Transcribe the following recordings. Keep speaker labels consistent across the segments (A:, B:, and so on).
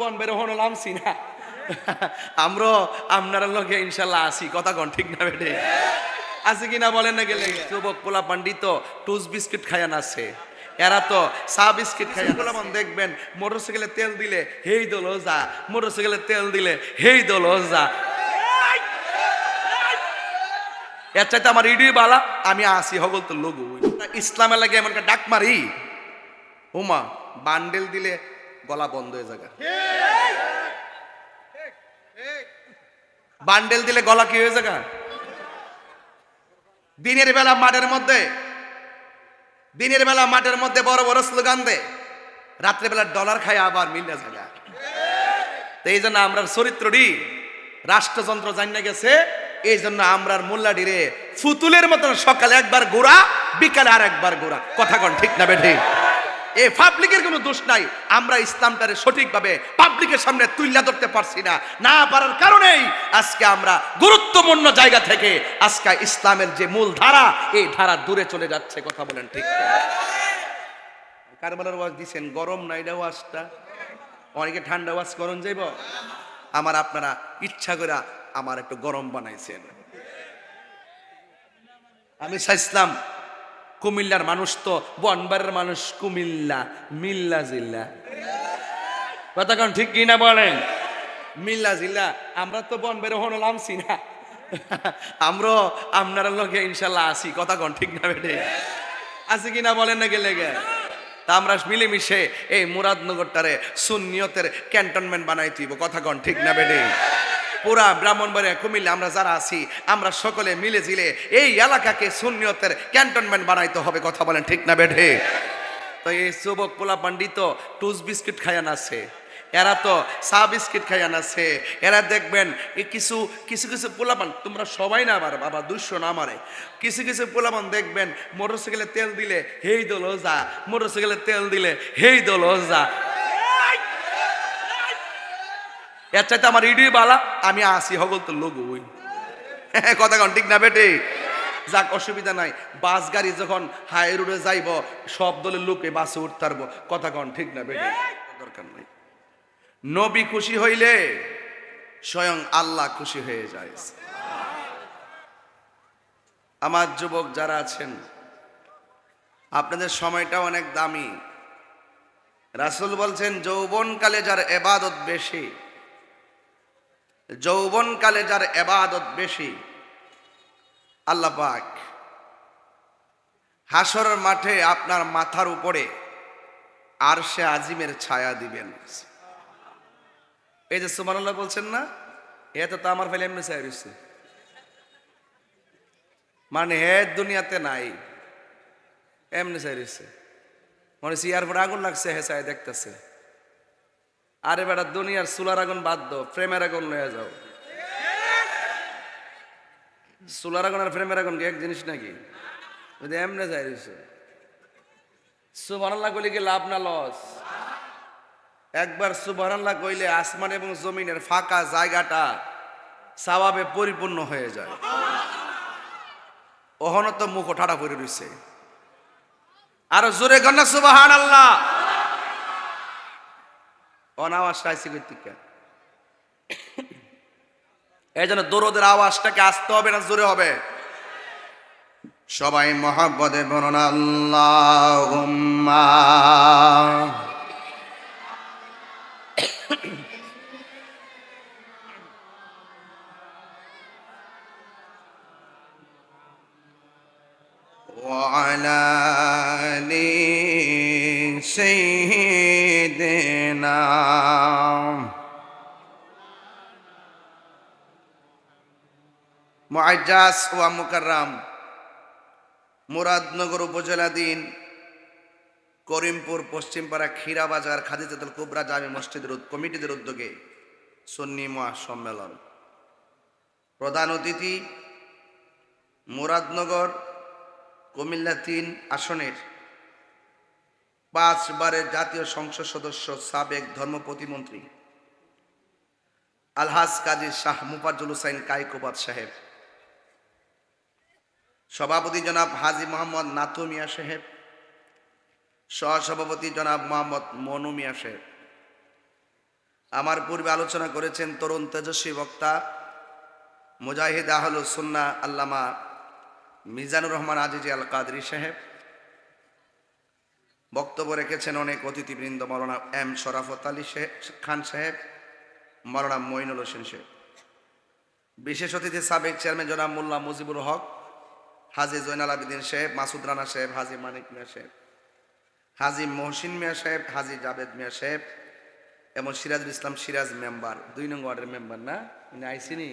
A: বন, বেরো লগে ইনশাল্লাহ কথা ঠিক না কিনা বলেন না গেলে? বিস্কিট এরা তো দেখবেন, মোটরসাইকেলে তেল দিলে, হেই দোলো যা মোটরসাইকেলে তেল দিলে, হেই দোলো যা এর চাইতে আমার ইডি বালা, আমি আসি হগল তো লোক ইসলামের লাগে এমন ডাক মারি। উমা বান্ডেল দিলে গলা বন্ধ হয়ে যাবে। বান্ডেল দিলে গলা কি হয়ে যাবে? দিনের বেলা মাঠের মধ্যে দিনের বেলা মাঠের মধ্যে বড় বড় স্লোগান দে রাত্রে বেলা ডলার খায় আবার মিলে যাবে তো এই জন্য আমরা চরিত্রটি রাষ্ট্রযন্ত্র জানিয়ে গেছে এই জন্য আমরার মোল্লাডি রে ফুতুলের মতন সকালে একবার গোড়া বিকালে আর একবার গোড়া। কথা কন ঠিক না বেঠি? এ পাবলিকের কোনো দোষ নাই। আমরা ইসলামটারে সঠিকভাবে পাবলিকের সামনে তুইলা ধরতে পারছি না। না পারার কারণেই আজকে আমরা গুরুত্বপূর্ণ জায়গা থেকে আজকে ইসলামের যে মূল ধারা, এই ধারা দূরে চলে যাচ্ছে, কথা বলেন ঠিক কারবালার ওয়াজ দিছেন, গরম না এটা ওয়াজটা? অনেকে ঠান্ডা ওয়াজ করুন যাইব? আমার আপনারা ইচ্ছা করে আমার একটু গরম বানাইছেন। আমি চাইছিলাম কুমিল্লার মানুষ তো, বনবারের মানুষ কুমিল্লা, মিল্লা জিল্লা। কথা কোন ঠিক কি না বলেন? মিল্লা জিল্লা, আমরা তো বনবারে হনো নামছি না। আমরা আপনার লগে ইনশাল্লাহ আসি কথা কোন ঠিক না বেটে আছে কি না বলেন না গেলে গে তা আমরা মিলেমিশে এই মুরাদনগরটারে সুন্নিয়তের ক্যান্টনমেন্ট বানাই দিব কথা কন ঠিক না বেটে পুরা ব্রাহ্মণবাড়িয়া, কুমিল্লা, আমরা যারা আছি, আমরা সকলে মিলে জিলে এই এলাকাকে সুন্নিয়তের ক্যান্টনমেন্ট বানাইতে হবে, কথা বলেন ঠিক না বেঠে? তো এই যুবক পোলা পান্ডিত টুস বিস্কিট খায়ান আছে, এরা তো চা বিস্কিট খায়ান আছে, এরা দেখবেন কিছু কিছু কিছু পোলাপান তোমরা সবাই না আমার বাবা দুশো না মারে কিছু কিছু পোলাপান দেখবেন, মোটরসাইকেলে তেল দিলে হেই দোলো যা, মোটরসাইকেলে তেল দিলে হেই দোলো যা এর চাইতে আমার ইডি বালা, আমি আসি হগল তো লোক ওই কথা কন, ঠিক না বেটে? যাক, অসুবিধা নাই। বাস গাড়ি যখন হাই রোডে যাইব, সব দলের লোকে বাসে উঠতে পারব। কথা কন, ঠিক না বেটে? দরকার নাই। নবী খুশি হইলে স্বয়ং আল্লাহ খুশি হয়ে যায়। আমার যুবক যারা আছেন, আপনাদের সময়টা অনেক দামি। রাসুল বলছেন, যৌবনকালে যার এবাদত বেশি যৌবনকালে যার এবাদত বেশি, আল্লাহ পাক হাসর মাঠে আপনার মাথার উপরে আর সে আজিমের ছায়া দিবেন। এই যে সুমান আল্লাহ বলছেন না এতে তো আমার ফেলে এমনি ছায়া মানে হে দুনিয়াতে নাই, এমনি ছায়া রয়েছে মনে হচ্ছে ইয়ার পরে আগুন লাগছে, হে ছায়া দেখতেছে। আরে বেটা, দুনিয়ার সুলার আগুন বাদ দো প্রেমের আগুন লয়ে যাও। সুলার আগুন আর প্রেমের আগুন এক জিনিস নাকি? যদি এমনে যাই রয়েছে সুবহানাল্লাহ কইলে কি লাভ না লস? একবার সুবহানাল্লাহ কইলে আসমান এবং জমিনের ফাঁকা জায়গাটা স্বভাবে পরিপূর্ণ হয়ে যায়। ওহন তো মুখ ঠাড়া করে রয়েছে আরও জোরে গন্না সুবাহান আল্লাহ অনাওয়াজ চাইছি কর্তিকা এই জন্য দরদের আওয়াজটাকে আসতে হবে না জোরে হবে সবাই মহাব্বদে বলুন আল্লাহ وعلى মুআজ্জাস ওয়া মুকাররাম মুরাদনগর উপজেলাধীন করিমপুর পশ্চিমপাড়া খিরা বাজার খাদিজাতুল কুবরা জামি মসজিদের কমিটিদের উদ্যোগে সন্নি সম্মেলন প্রধান অতিথি মুরাদনগর কুমিল্লা তিন আসনের পাঁচবারের জাতীয় সংসদ সদস্য, সাবেক ধর্ম প্রতিমন্ত্রী আলহাজ কাজী শাহ মুফাজ্জল হুসাইন কাইকোবাদ সাহেব সভাপতি জনাব হাজি মোহাম্মদ নাথু মিয়া সাহেব। সহসভাপতি জনাব মোহাম্মদ মনু মিয়া সাহেব। আমার পূর্বে আলোচনা করেছেন তরুণ তেজস্বী বক্তা মুজাহিদ আহলু সুন্না আল্লামা মিজানুর রহমান আজিজি আল কাদরি সাহেব। বক্তব্য রেখেছেন অনেক অতিথিবৃন্দ, মৌলানা এম শরাফত আলী খান সাহেব, মৌলানা মঈনুল হোসেন সাহেব। বিশেষ অতিথি সাবেক চেয়ারম্যান জনাব মোল্লা মুজিবুর হক, হাজি জৈনাল আবিদিন সাহেব, মাসুদ রানা সাহেব, হাজি মানিক মিয়া সাহেব, হাজি মহসিন মিয়া সাহেব, হাজি জাবেদ মিয়া সাহেব, এবং সিরাজুল ইসলাম সিরাজ মেম্বার, দুই নং ওয়ার্ডের মেম্বার না? উনি আইসিনি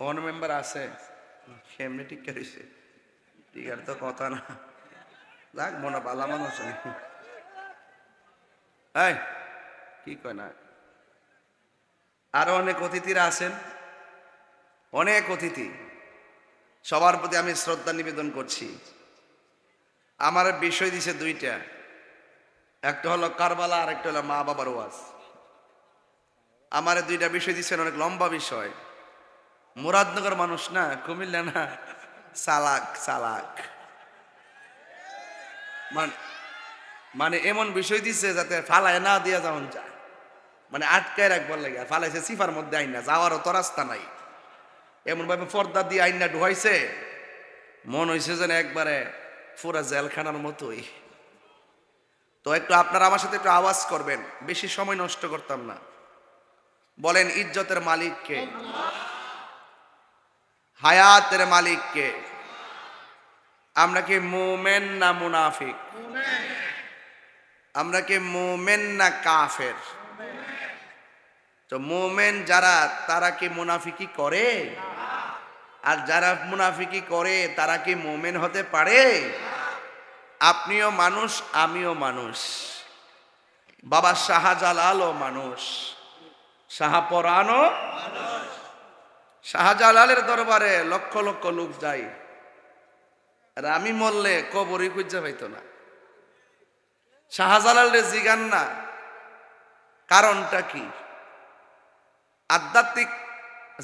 A: কোন মেম্বার আছে? সেমনি ঠিক ঠিক আর তো কথা না। যাক মনে পালা মানুষ এই, কি কয় না? আরও অনেক অতিথিরা আছেন, অনেক অতিথি। সবার প্রতি আমি শ্রদ্ধা নিবেদন করছি। আমার বিষয় দিছে দুইটা। একটা হলো কারবালা, আর একটা হলো মা বাবার ওয়াজ। আমার দুইটা বিষয় দিচ্ছেন অনেক লম্বা বিষয়। মুরাদনগর মানুষ না, কুমিল্লা না? চালাক চালাক মান- মানে এমন বিষয় দিছে যাতে ফালায় না দিয়া যাওন যায়। মানে আটকায় রাখবার লাগে ফালাইছে সিফার মধ্যে আইন না, যাওয়ারও তো রাস্তা নাই। এমন ভাবে পর্দা দিয়ে আইন না ঢুকাইছে, মন হয়েছে যেন একবারে পুরা জেলখানার মতোই। তো একটু আপনারা আমার সাথে একটু আওয়াজ করবেন, বেশি সময় নষ্ট করতাম না। বলেন, ইজ্জতের মালিককে, হায়াতের মালিককে। আমরা কি মোমেন না মুনাফিক? আমরা কি মোমেন না কাফের? তো মোমেন যারা, তারা কি মুনাফিকি করে? আর যারা মুনাফিকি করে, তারা কি মোমেন হতে পারে? আপনিও মানুষ, আমিও মানুষ। বাবা শাহজালালও মানুষ। শাহপরানও শাহজালালের দরবারে লক্ষ লক্ষ লোক যায়। আর আমি মরলে কবরই খুঁজে পাইতো না। শাহজালাল রে জিগান না। কারণটা কি? আধ্যাত্মিক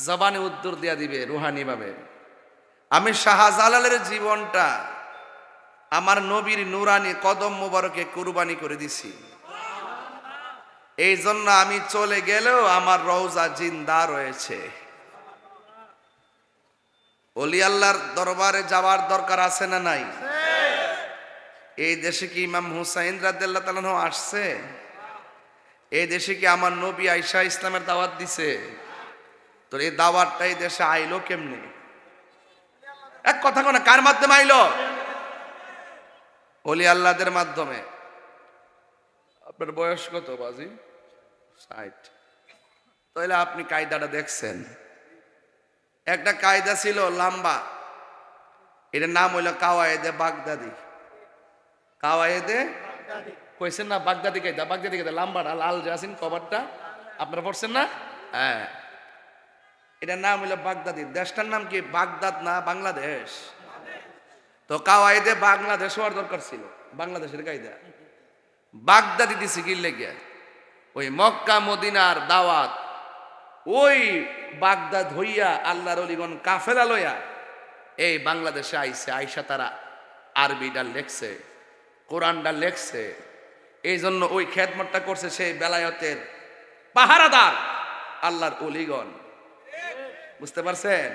A: জবানে উত্তর দিয়া দিবে রুহানি ভাবে আমি শাহজালালের জীবনটা আমার নবীর নুরানি কদম মোবারকে কুরবানি করে দিছি। এই জন্য আমি চলে গেলেও আমার রওজা জিন্দা রয়েছে। অলি আল্লাহর দরবারে যাওয়ার দরকার আছে না নাই? এই দেশে কি ইমাম হুসাইন রাদিয়াল্লাহু তাআলা আসছে? এই দেশে কি আমার নবী আইসা ইসলামের দাওয়াত দিছে? তো এই দাওয়াতটা এই দেশে আইলো কেমনে? এক কথা কোন, কার মাধ্যমে আইলো? অলি আল্লাহদের মাধ্যমে। আপনার বয়স কত বাজি? ষাট। তাহলে আপনি কায়দাটা দেখছেন। একটা কায়দা ছিল লাম্বা। এটার নাম হইল কাওয়ায়েদে বাগদাদি। কাওয়ায়েদে? কইছেন না বাগদাদি কায়দা? বাগদাদি কায়দা লাম্বাটা লাল আছেন কভারটা আপনারা পড়ছেন না? হ্যাঁ। এটার নাম হইল বাগদাদি। দেশটার নাম কি? বাগদাদ না বাংলাদেশ? তো কাওয়াইদে বাংলাদেশ হওয়ার দরকার ছিল। বাংলাদেশের কায়দা। বাগদাদি দিছে কি লেগে? ওই মক্কা মদিনার দাওয়াত। ওই বাগদাদ হইয়া আল্লাহর অলিগণ কাফেলা লইয়া এই বাংলাদেশে আইছে আইসা তারা আরবিটা লেখছে কোরআনটা লেখছে। এই জন্য ওই খেদমতটা করছে সেই বেলায়তের পাহারাদার আল্লাহর অলিগণ। বুঝতে পারছেন?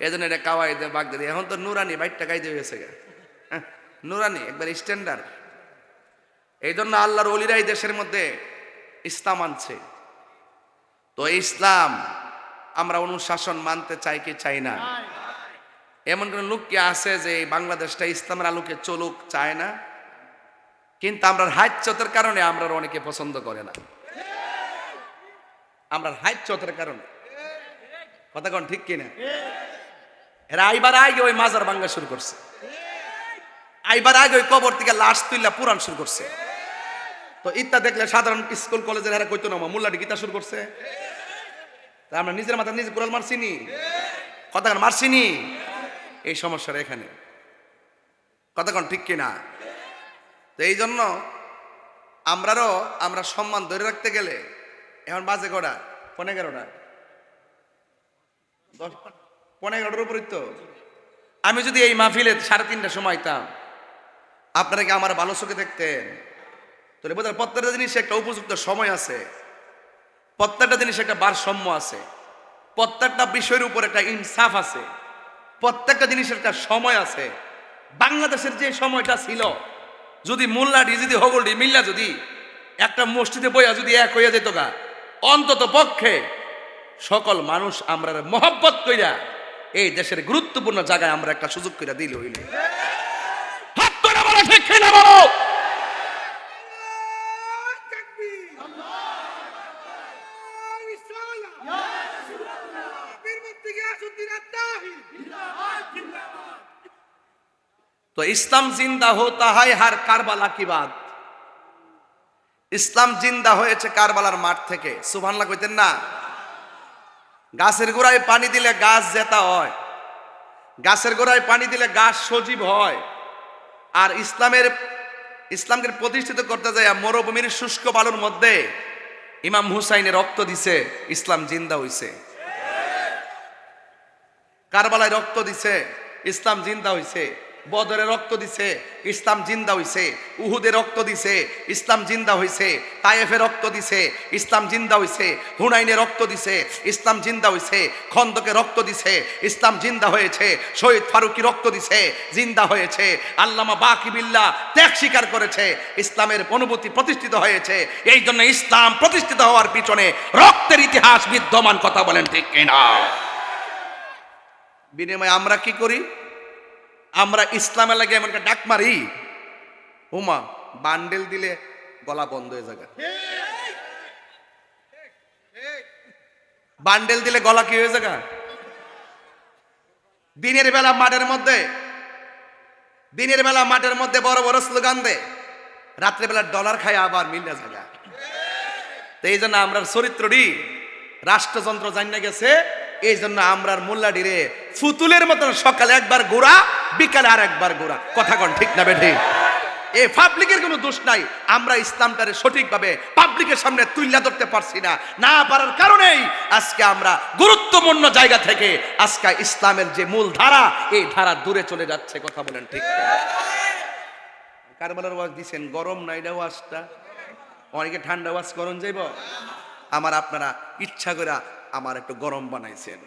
A: এই জন্য এটা কাওয়াই কাওয়াইদে বাগদাদি। এখন তো নুরানি বাইকটা গাইতে হয়েছে। হ্যাঁ, নুরানি একবার স্ট্যান্ডার্ড। এই জন্য আল্লাহর অলিরাই দেশের মধ্যে ইসলাম আনছে। তো ইসলাম আমরা অনুশাসন মানতে চাই কি চাই না? এমন কোন লোক কি আছে যে বাংলাদেশটা ইসলামের আলোকে চলুক, চায় না? কিন্তু আমরা হাইচতের কারণে আমরা অনেকে পছন্দ করে না। আমরা হাইচতের কারণে। কথা কোন ঠিক কিনা? এরা আইবার আগে ওই মাজার ভাঙ্গা শুরু করছে। আইবার আগে ওই কবর থেকে লাশ তুইলা পুরাণ শুরু করছে। তো ইত্যা দেখলে সাধারণ স্কুল, কলেজের এরা কইতো না মোল্লাটি গীতা শুরু করছে। তা আমরা নিজের মাথা নিজে কুড়াল মারছিনি কেন মারছিনি এই সমস্যাটা এখানে। কোন, ঠিক কিনা? তো এই জন্য আমরারও, আমরা সম্মান ধরে রাখতে গেলে, এখন বাজে কটা? পনেরো এগারোটা। দশ পনেরো এগারোটার উপরই তো। আমি যদি এই মাহফিলে সাড়ে তিনটার সময় আইতাম, আপনারা কি আমার ভালো চোখে দেখতেন? তাহলে বোধহয় প্রত্যেকটা জিনিস একটা উপযুক্ত সময় আছে। প্রত্যেকটা জিনিস একটা ভারসাম্য আছে। প্রত্যেকটা বিষয়ের উপর একটা ইনসাফ আছে। প্রত্যেকটা জিনিসের একটা সময় আছে। বাংলাদেশের যে সময়টা ছিল, যদি মোল্লাডি, যদি হগলডি মিল্লা যদি একটা মসজিদে বইয়া যদি এক হইয়া যেত গা, অন্তত পক্ষে সকল মানুষ আমরা মহব্বত কইরা এই দেশের গুরুত্বপূর্ণ জায়গায় আমরা একটা সুযোগ কইরা দিল হইলে। হাত করে বলো ঠিক বলো? তো ইসলাম জিন্দা হোতা হয় হার কারবালা কি বাদ? ইসলাম জিন্দা হয়েছে কারবালার মাঠ থেকে। সুভানলা কইতেন না? গাছের গোড়ায় পানি দিলে গাছ জেতা হয়। গাছের গোড়ায় পানি দিলে গাছ সজীব হয়। আর ইসলামের, ইসলামকে প্রতিষ্ঠিত করতে যায় মরুভূমির শুষ্ক বালুর মধ্যে ইমাম হুসাইনের রক্ত দিছে, ইসলাম জিন্দা হইছে। কারবালায় রক্ত দিছে, ইসলাম জিন্দা হইছে। বদরে রক্ত দিছে, ইসলাম জিন্দা হইছে, উহুদে রক্ত দিছে, ইসলাম জিন্দা হইছে, তায়েফে রক্ত দিছে, ইসলাম জিন্দা হইছে, হুনাইনে রক্ত দিছে, ইসলাম জিন্দা হইছে, খন্দকে রক্ত দিছে, ইসলাম জিন্দা হয়েছে, শহীদ ফারুকি রক্ত দিছে, জিন্দা হয়েছে, আল্লামা বাকি বিল্লাহ ত্যাগ স্বীকার করেছে, ইসলামের অনুভূতি প্রতিষ্ঠিত হয়েছে, এই জন্য ইসলাম প্রতিষ্ঠিত হওয়ার পিছনে রক্তের ইতিহাস বিদ্যমান, কথা বলেন ঠিক কিনা? বিনিময়ে আমরা কি করি? আমরা ইসলামে লাগে এমন ডাক মারি। উমা বান্ডেল দিলে গলা বন্ধ হয়ে যাবে। বান্ডেল দিলে গলা কি হয়ে যাবে? দিনের বেলা মাঠের মধ্যে, দিনের বেলা মাঠের মধ্যে বড় বড় স্লোগান দে রাত্রেবেলা ডলার খায় আবার মিলে জায়গা। তো এই জন্য আমরা চরিত্রটি, রাষ্ট্রযন্ত্র জানিয়ে গেছে এই জন্য আমরার মোল্লাডিরে ফুতুলের মতন সকালে একবার গোড়া, বিকালে আর একবার গোড়া। কথা কন ঠিক না বেঠি? এ পাবলিকের কোনো দোষ নাই। আমরা ইসলামটারে সঠিকভাবে পাবলিকের সামনে তুইলা ধরতে পারছি না। না পারার কারণেই আজকে আমরা গুরুত্বপূর্ণ জায়গা থেকে আজকে ইসলামের যে মূল ধারা, এই ধারা দূরে চলে যাচ্ছে, কথা বলেন ঠিক কারবালার ওয়াজ দিছেন? গরম না এটা ওয়াজটা? অনেকে ঠান্ডা ওয়াজ করুন যাইব? আমার আপনারা ইচ্ছা করে আমার একটু গরম বানাইছেন।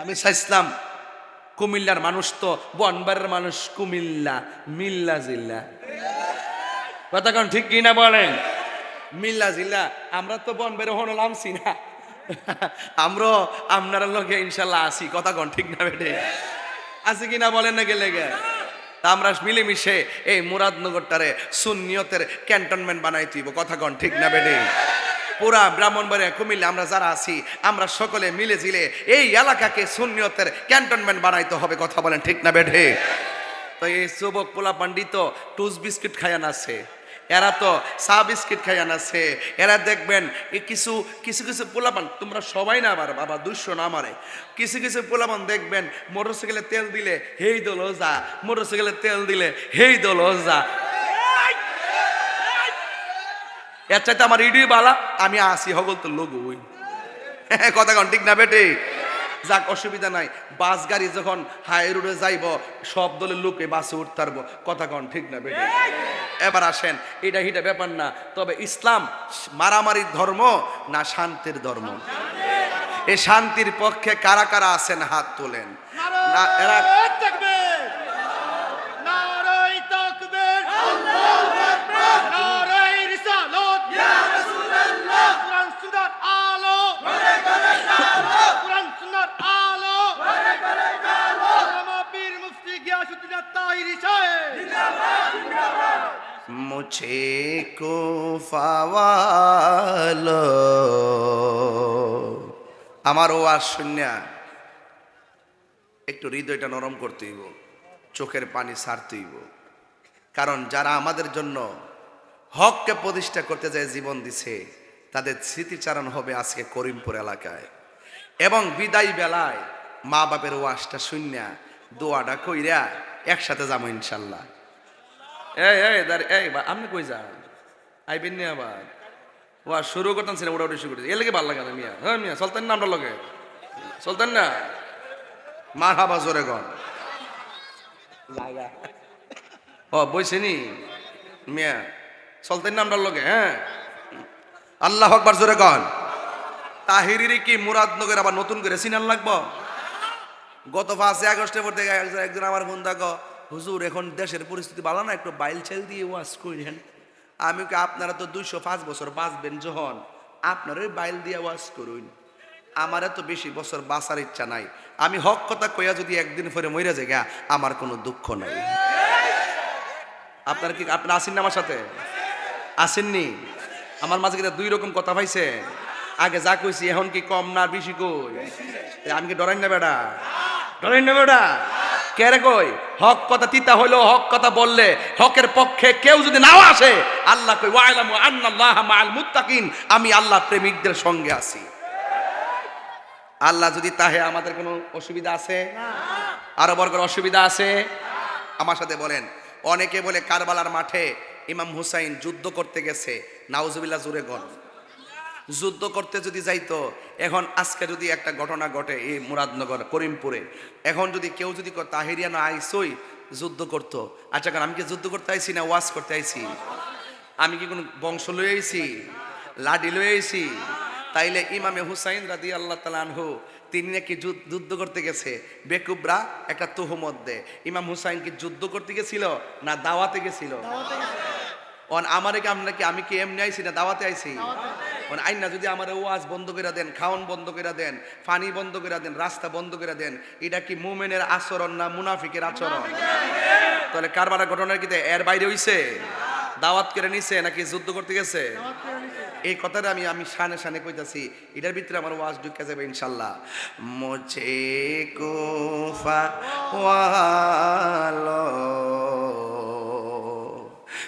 A: আমি চাইছিলাম, কুমিল্লার মানুষ তো বনবারের মানুষ কুমিল্লা, মিল্লা জিল্লা। কথা কোন ঠিক কি না বলেন? মিল্লা জিল্লা, আমরা তো বনবারে হনো নামছি না। আমরা আপনার লোকে ইনশাল্লাহ আসি কথা কোন ঠিক না বেটে। আছে কি না বলেন না গেলে গে আমরা মিলেমিশে এই মুরাদনগরটারে সুন্নিয়তের ক্যান্টনমেন্ট বানাই দিব, কথা কন ঠিক না বেটে। পুরা ব্রাহ্মণবাড়িয়া, কুমিল্লা, আমরা যারা আছি, আমরা সকলে মিলে জিলে এই এলাকাকে সুন্নিয়তের ক্যান্টনমেন্ট বানাইতে হবে, কথা বলেন ঠিক না বেঠে? তো এই যুবক পোলা পান্ডিত টুস বিস্কিট খায়ান আছে, এরা তো চা বিস্কিট খাইয়ান আছে, এরা দেখবেন কিছু কিছু কিছু পোলাপান তোমরা সবাই না আবার বাবা দুশো না মারে কিছু কিছু পোলাপান দেখবেন, মোটরসাইকেলে তেল দিলে হেই দোলো যা, মোটরসাইকেলে তেল দিলে হেই দোলো যা এর চাইতে আমার ইডি বালা, আমি আসি হগল তো লোক ওই। কথা কন, ঠিক না বেটে? যাক, অসুবিধা নাই। বাস গাড়ি যখন হাই রোডে যাইব, সব দলের লোকে বাসে উঠতে পারব। কথা কন, ঠিক না বেটে? এবার আসেন, এটা হিটা ব্যাপার না। তবে ইসলাম মারামারির ধর্ম না শান্তির ধর্ম? এই শান্তির পক্ষে কারা কারা আছেন হাত তোলেন? না, এরা সে কুফাওয়াল আমার ও আর শূন্যা একটু হৃদয়টা নরম করতে হইব, চোখের পানি সারতেইব কারণ যারা আমাদের জন্য হককে প্রতিষ্ঠা করতে যায় জীবন দিছে, তাদের স্মৃতিচারণ হবে আজকে করিমপুর এলাকায়। এবং বিদায় বেলায় মা বাপের ওয়াশটা শূন্য দোয়াটা কইরা একসাথে যাব ইনশাল্লাহ। এই এই বা কই যান? আইবেন নি আবার ও আর শুরু করতেন সিনেমা ওটা শুরু করতে এর ভালো লাগে না মিয়া। হ্যাঁ মিয়া চলতেন না আমরা লগে? চলতেন না? মার হাবা জোরে গন ও বইছেনি মিয়া চলতেন না আমরা লগে হ্যাঁ? আল্লাহ আকবার জোরে তাহিরির কি মুরাদনগর আবার নতুন করে সিনাল লাগবো? গত পাঁচই আগস্টে পর থেকে একজন- আমার বন্ধা হুজুর এখন দেশের পরিস্থিতি ভালো না একটু বাইল ছেল দিয়ে ওয়াজ করেন। আমি আপনারা তো দুইশো পাঁচ বছর বাঁচবেন যখন আপনারা ওই বাইল দিয়ে ওয়াজ করুন। আমার এত বেশি বছর বাঁচার ইচ্ছা নাই। আমি হক কথা কইয়া যদি একদিন পরে মরে গা, আমার কোনো দুঃখ নাই। আপনার কি আপনার আসেন না আমার সাথে? আসেননি? আমার মাঝে কিন্তু দুই রকম কথা পাইছে? আগে যা কইছি এখন কি কম না বেশি কই? আমি কি ডরাই না বেড়া? ডরাই না বেটা কই? হক কথা তিতা হইল হক কথা বললে হকের পক্ষে কেউ যদি নাও আসে, আল্লাহ কই আন্নাল্লাহ মুত্তাকিন আমি আল্লাহ প্রেমিকদের সঙ্গে আছি। আল্লাহ যদি তাহে আমাদের কোনো অসুবিধা আছে? আরও বড় অসুবিধা আছে? আমার সাথে বলেন, অনেকে বলে কারবালার মাঠে ইমাম হুসাইন যুদ্ধ করতে গেছে, নাউজুবিল্লাহ জুরে গন যুদ্ধ করতে যদি যাইতো এখন আজকে যদি একটা ঘটনা ঘটে এই মুরাদনগর করিমপুরে এখন যদি কেউ যদি কয়, তাহেরিয়া না আইসই যুদ্ধ করতো। আচ্ছা কারণ আমি কি যুদ্ধ করতে আইছি না ওয়াজ করতে আইছি? আমি কি কোনো বংশ লয়ে আইছি? লাডি লয়ে আইছি? তাইলে ইমামে হুসাইন রাদি আল্লাহ তালানহু তিনি নাকি যুদ্ধ- করতে গেছে। বেকুবরা একটা তুহমত দে ইমাম হুসাইন কি যুদ্ধ করতে গেছিল না দাওয়াতে গেছিল? অন আমারে কি আমরা কি আমি কি এমনি আইছি না দাওয়াতে আইছি। অন আইন যদি আমার ওয়াজ বন্ধ করে দেন খাওয়ান বন্ধ করে দেন পানি বন্ধ করে দেন, রাস্তা বন্ধ করে দেন, এটা কি মুমেনের আচরণ না মুনাফিকের আচরণ? তাহলে কারবার ঘটনার কি এর বাইরে হইছে? দাওয়াত করে নিছে নাকি যুদ্ধ করতে গেছে? এই কথাটা আমি আমি সানে শানে কইতাছি। এটার ভিতরে আমার ওয়াজ ঢুকে যাবে ইনশাল্লাহ। মুঝে কুফা ওয়ালো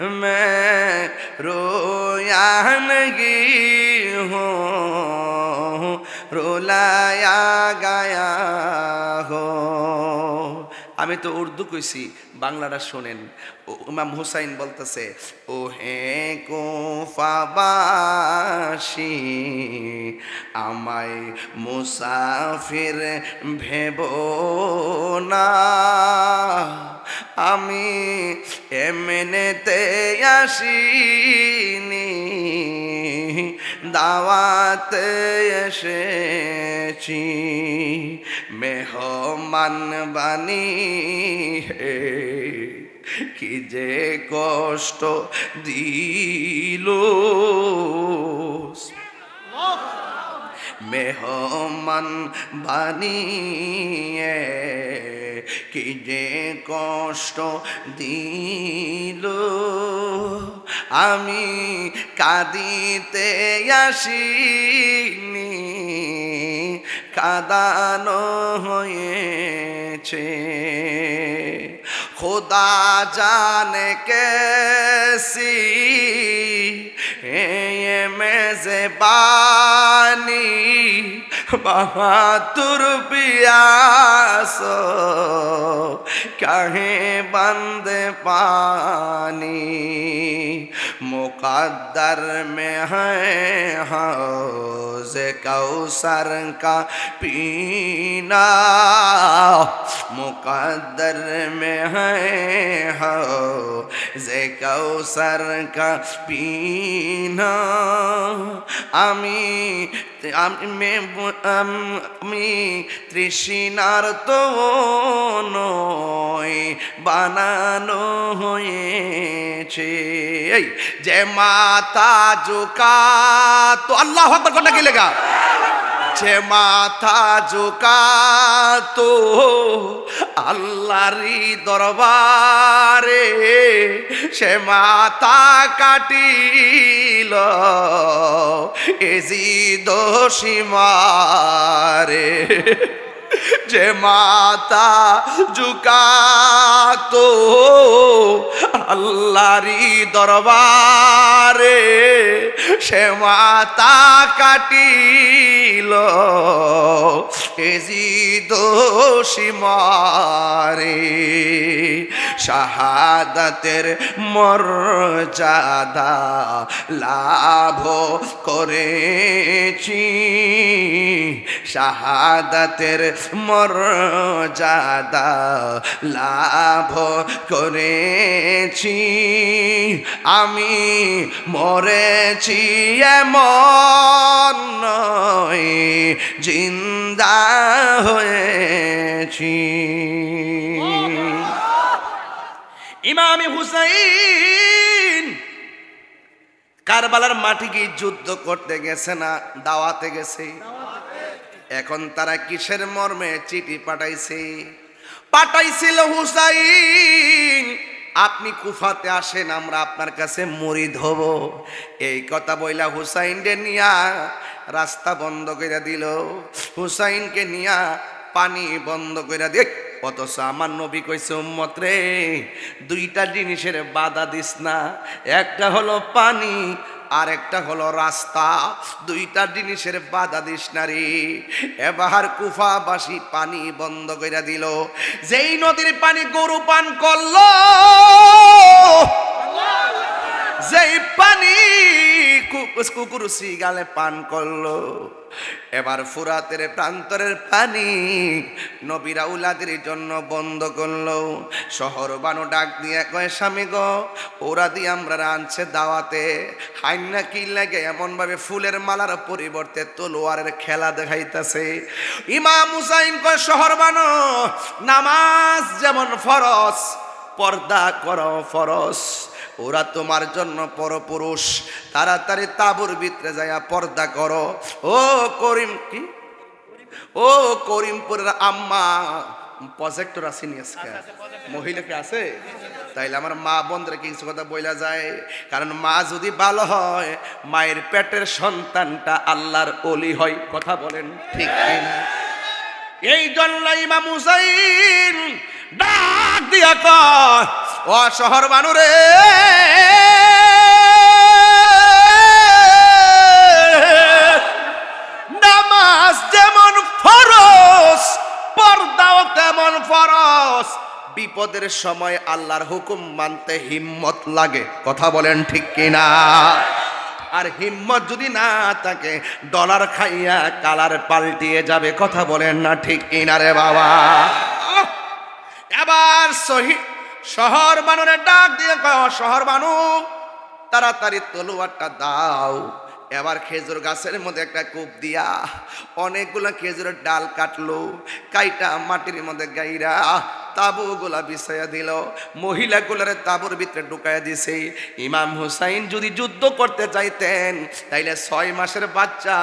A: میں رویا نہیں ہوں رولایا گیا ہو আমি তো উর্দু কইছি বাংলাটা শোনেন। ইমাম হুসাইন বলতেছে ও হে কোফাবাসী, আমায় মুসাফির ভেব না। আমি এমনেতে আসিনি দাওয়াতে এসেছি। মেহমান বানি হে, কি যে কষ্ট দিল। মেহমান বানিয়ে কি যে কষ্ট দিল। আমি কাঁদিতে আসিনি কাদানো হয়েছে। খোদা জানে কেসি ये मेजबानी। बाबा प्यासो, कहे बंद पानी। मुकद्दर में है हौज कौसर का पीना। मुकद्दर में है हौज कौसर का पीना। আমি আমি আমি তৃষিনার তো নয় বানানো হয়েছে। যে মাতা জোকা তো আল্লাহ কোনটা কি লেগা যে মাথা জোকা তো আল্লাহরি দরবারে। সে মাথা কাটিল এজি দোষিমারে যে মাতা জুকাতো আল্লাহরি দরবারে, সে মাতা কাটিল এজি দোষী মারে। শাহাদাতের মর্যাদা লাভ করেছি। শাহাদাতের মর্যাদা লাভ করেছি। আমি মরেছি এমন জিন্দা হয়েছি। ইমামি হুসাইন কারবালার মাটি কি যুদ্ধ করতে গেছে না দাওয়াতে গেছে? এখন তারা কিসের মর্মে চিঠি পাঠাইছে? পাঠাইছিল হুসাইন, আপনি কুফাতে আসেন, আমরা আপনার কাছে মরিদ হব। এই কথা বইলা হুসাইনকে নিয়া রাস্তা বন্ধ করে দিল। হুসাইনকে নিয়া পানি বন্ধ করে দিয়ে, অথচ আমার নবী কইছে, উম্মত রে, দুইটা জিনিসের বাধা দিস না। একটা হলো পানি আর একটা হলো রাস্তা। দুইটা জিনিসের বাধা দিস না রে। এবার কুফাবাসী পানি বন্ধ করে দিল। যেই নদীর পানি গরু পান করল, যেই পানি কুকুর সিগালে পান করল এবার ফুরাতের প্রান্তরের পানি নবীরা উলাদের জন্য বন্ধ করল। শহর বানো ডাক দিয়ে কয়, স্বামী গো, ওরা দিয়ে আমরা আনছে দাওয়াতে। হাইনা কি লাগে, এমনভাবে ফুলের মালার পরিবর্তে তলোয়ারের খেলা দেখাইতেছে। ইমাম হুসাইন কয়, শহর বানো, নামাজ যেমন ফরস পর্দা করো ফরস ওরা তোমার জন্য পরপুরুষ। তাড়াতাড়ি তাবুর ভিতরে যাইয়া পর্দা করো। ও করিম কি? ও করিমপুরের আম্মা। প্রজেক্টর আসেনি আজকে? মহিলাকে আছে তাইলে আমার মা বন্ধরে কিছু কথা বইলা যায়? কারণ মা যদি ভালো হয় মায়ের পেটের সন্তানটা আল্লাহর অলি হয়। কথা বলেন ঠিক এই জন্য ইমাম হুসাইন ডাক দিয়া কয় ও শহর মানুরে নামাজ যেমন ফরস পর্দাও তেমন ফরস বিপদের সময় আল্লাহর হুকুম মানতে হিম্মত লাগে। কথা বলেন ঠিক কিনা? আর হিম্মত যদি না থাকে, ডলার খাইয়া কালার পাল্টিয়ে যাবে। কথা বলেন না ঠিক কিনা রে বাবা? এবার সহি শহর বানরে ডাক দিয়ে কয় শহর বানু তাড়াতাড়ি তলুয়ারটা দাও। এবার খেজুর গাছের মধ্যে একটা কূপ দিয়া অনেকগুলো খেজুরের ডাল কাটলো, কাইটা মাটির মধ্যে গাইরা তাবুগুলা বিছাইয়া দিল। মহিলাগুলার তাবুর ভিতরে ঢুকাইয়া দিছে। ইমাম হুসাইন যদি যুদ্ধ করতে চাইতেন তাইলে ছয় মাসের বাচ্চা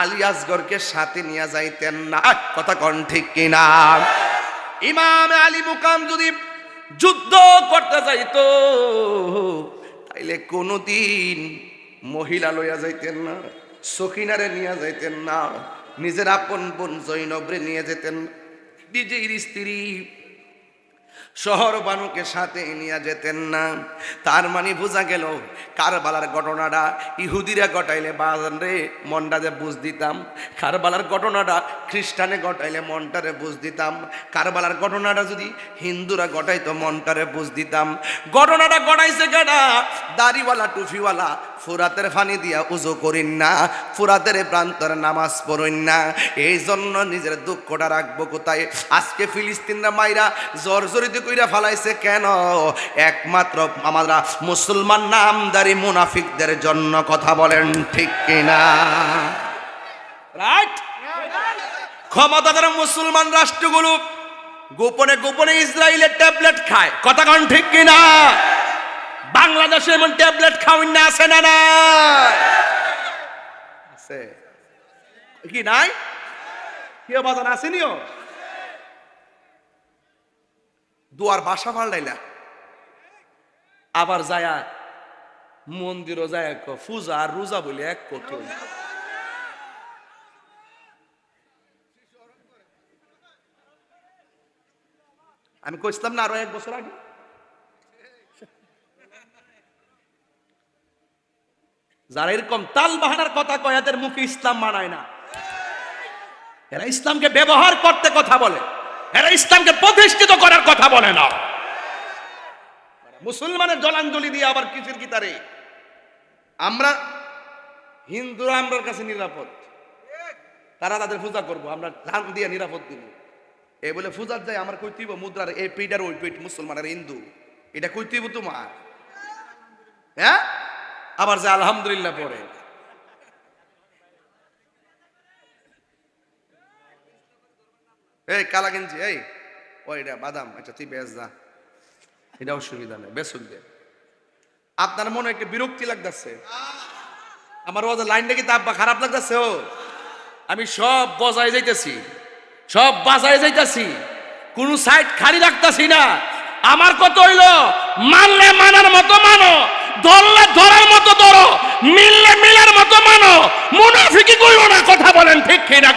A: আলী আসগরকে সাথে নিয়ে যাইতেন না। কথা কন ঠিক কিনা? ইমাম আলী মুকাম যদি যুদ্ধ করতে যাইতো। তাইলে কোনোদিন মহিলা লইয়া যাইতেন না, সখিনারে নিয়ে যাইতেন না, নিজের আপন বোন জৈনবরে নিয়ে যেতেন, নিজের স্ত্রী শহর বানুকে সাথে নিয়ে যেতেন না। তার মানে বোঝা গেল, কারবালার ঘটনাটা ইহুদিরা ঘটাইলে বাজান রে, মনটাতে বুঝ দিতাম। কারবালার ঘটনাটা খ্রিস্টানে ঘটাইলে মনটারে বুঝ দিতাম। কারবালার ঘটনাটা যদি হিন্দুরা ঘটাইতো, মনটারে বুঝ দিতাম। ঘটনাটা ঘটাইছে কেডা? দাড়িওয়ালা টুফিওয়ালা ফুরাতের ফানি দিয়া উজু করিন না, ফুরাতের প্রান্তরে নামাজ পড়ইন না। এই জন্য নিজের দুঃখটা রাখব কোথায়? আজকে ফিলিস্তিনরা মাইরা জর্জরিত কইরা ফালাইছে কেন? একমাত্র আমরা মুসলমান নামদারি মুনাফিকদের জন্য কথা বলেন ঠিক কিনা? রাইট ক্ষমতাধর মুসলমান রাষ্ট্রগুলো গোপনে গোপনে ইসরায়েলের ট্যাবলেট খায়। কথা কন ঠিক কিনা? বাংলাদেশে এমন ট্যাবলেট খাওয়ান না আছে না না আছে। কি নাই? কি বাজান আসেনিও দুয়ার বাসা পাল্টাইলা আবার যায়া মন্দিরও যায় এক আর রোজা বলে এক কত আমি কইছিলাম না আরও এক বছর আগে। যারা এরকম তাল বাহানার কথা কয়, এদের মুখে ইসলাম মানায় না। এরা ইসলামকে ব্যবহার করতে কথা বলে। এরা ইসলামকে প্রতিষ্ঠিত করার কথা বলে না। মুসলমানের জলাঞ্জলি দিয়ে আবার কিসের গীতারে আমরা হিন্দুরা আমরার কাছে নিরাপদ। তারা তাদের পূজা করব, আমরা ধান দিয়ে নিরাপদ দিব। এ বলে পূজার যায় আমার কই তুইব মুদ্রার এই পিটার ওই পিট মুসলমানের হিন্দু। এটা কই তুইব তোমার? হ্যাঁ? আবার যে আলহামদুলিল্লাহ পড়ে এই কালা গেঞ্জি, এই। ওইটা বাদাম আচ্ছা তুই বেশ যা। এটা অসুবিধা নেই বেসুক দে। আপনার মনে একটা বিরক্তি লাগতেছে। আমার ওদের লাইনটা কি তাপ খারাপ লাগতেছে, ও? আমি সব বজায় যাইতেছি, সব বাজায় যাইতেছি। কোন সাইড খালি রাখতেছি না। আমার কত হইল, মানলে মানার মতো মানো, ধরলে ধরার মতো ধরো, মিললে মিলার মতো মানো। মুনাফিকি কইও না, কথা বলেন ঠিক কি না